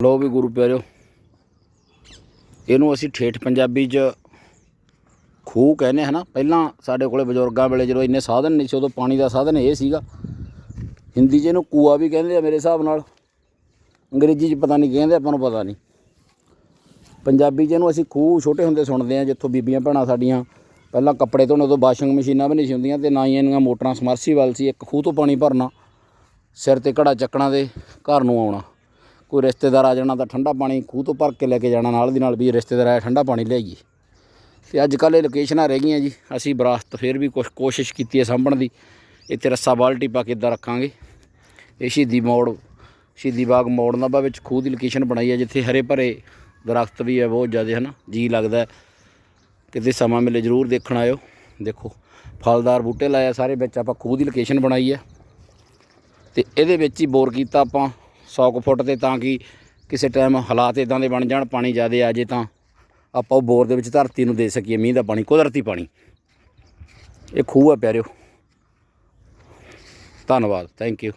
ਲੋ ਵੀ ਗੁਰੂ ਪਿਆਰਿਓ, ਇਹਨੂੰ ਅਸੀਂ ਠੇਠ ਪੰਜਾਬੀ 'ਚ ਖੂਹ ਕਹਿੰਦੇ ਹਨਾ ਪਹਿਲਾਂ ਸਾਡੇ ਕੋਲੇ ਬਜ਼ੁਰਗਾਂ ਵੇਲੇ ਜਦੋਂ ਇੰਨੇ ਸਾਧਨ ਨਹੀਂ ਸੀ, ਉਦੋਂ ਪਾਣੀ ਦਾ ਸਾਧਨ ਇਹ ਸੀਗਾ। ਹਿੰਦੀ 'ਚ ਇਹਨੂੰ ਕੂਆ ਵੀ ਕਹਿੰਦੇ ਆ ਮੇਰੇ ਹਿਸਾਬ ਨਾਲ। ਅੰਗਰੇਜ਼ੀ 'ਚ ਪਤਾ ਨਹੀਂ ਕਹਿੰਦੇ, ਆਪਾਂ ਨੂੰ ਪਤਾ ਨਹੀਂ। ਪੰਜਾਬੀ 'ਚ ਇਹਨੂੰ ਅਸੀਂ ਖੂਹ ਛੋਟੇ ਹੁੰਦੇ ਸੁਣਦੇ ਆ ਜਿੱਥੋਂ ਬੀਬੀਆਂ ਭੈਣਾਂ ਸਾਡੀਆਂ ਪਹਿਲਾਂ ਕੱਪੜੇ ਧੋਣ, ਉਦੋਂ ਵਾਸ਼ਿੰਗ ਮਸ਼ੀਨਾਂ ਵੀ ਨਹੀਂ ਸੀ ਹੁੰਦੀਆਂ ਤੇ ਨਾ ਹੀ ਇਹਨਾਂ ਮੋਟਰਾਂ ਸਮਰਸੀਬਲ ਸੀ, ਇੱਕ ਖੂਹ ਤੋਂ ਪਾਣੀ ਭਰਨਾ, ਸਿਰ ਤੇ ਘੜਾ ਚੱਕਣਾ ਦੇ ਘਰ ਨੂੰ ਆਉਣਾ। ਕੋਈ ਰਿਸ਼ਤੇਦਾਰ ਆ ਜਾਣਾ ਤਾਂ ਠੰਡਾ ਪਾਣੀ ਖੂਹ ਤੋਂ ਭਰ ਕੇ ਲੈ ਕੇ ਜਾਣਾ, ਨਾਲ ਦੀ ਨਾਲ ਵੀ ਰਿਸ਼ਤੇਦਾਰ ਆਇਆ ਠੰਡਾ ਪਾਣੀ ਲਿਆਈਏ। ਤੇ ਅੱਜ ਕੱਲ੍ਹ ਇਹ ਲੋਕੇਸ਼ਨਾਂ ਰਹਿ ਗਈਆਂ ਜੀ। ਅਸੀਂ ਵਿਰਾਸਤ ਫਿਰ ਵੀ ਕੁਛ ਕੋਸ਼ਿਸ਼ ਕੀਤੀ ਹੈ ਸਾਂਭਣ ਦੀ। ਇੱਥੇ ਰੱਸਾ ਬਾਲਟੀ ਪਾ ਕੇ ਇੱਦਾਂ ਰੱਖਾਂਗੇ। ਇਹ ਸ਼ਹੀਦੀ ਮੋੜ, ਸ਼ਹੀਦੀ ਬਾਗ ਮੋੜ ਨਾਭਾ ਵਿੱਚ ਖੂਹ ਦੀ ਲੋਕੇਸ਼ਨ ਬਣਾਈ ਹੈ, ਜਿੱਥੇ ਹਰੇ ਭਰੇ ਦਰਖਤ ਵੀ ਹੈ, ਬਹੁਤ ਜ਼ਿਆਦਾ ਹੈ ਨਾ ਜੀ ਲੱਗਦਾ ਕਿਤੇ ਸਮਾਂ ਮਿਲੇ, ਜ਼ਰੂਰ ਦੇਖਣ ਆਇਓ। ਦੇਖੋ, ਫਲਦਾਰ ਬੂਟੇ ਲਾਇਆ ਸਾਰੇ ਵਿੱਚ, ਆਪਾਂ ਖੂਹ ਦੀ ਲੋਕੇਸ਼ਨ ਬਣਾਈ ਹੈ। ਤੇ ਇਹਦੇ ਵਿੱਚ ਹੀ ਬੋਰ ਕੀਤਾ ਆਪਾਂ। 100 ਕੁ ਫੁੱਟ ਤੇ ਤਾਂ ਕਿ ਕਿਸੇ ਟਾਈਮ ਹਾਲਾਤ ਇਦਾਂ ਦੇ ਬਣ ਜਾਣ, ਪਾਣੀ ਜ਼ਿਆਦਾ ਆ ਜੇ ਤਾਂ ਆਪਾਂ ਉਹ ਬੋਰ ਦੇ ਵਿੱਚ ਧਰਤੀ ਨੂੰ ਦੇ ਸਕੀਏ, ਮੀਂਹ ਦਾ ਪਾਣੀ, ਕੁਦਰਤੀ ਪਾਣੀ। ਇਹ ਖੂਹ ਆ ਪਿਆਰਿਓ। ਧੰਨਵਾਦ ਥੈਂਕ ਯੂ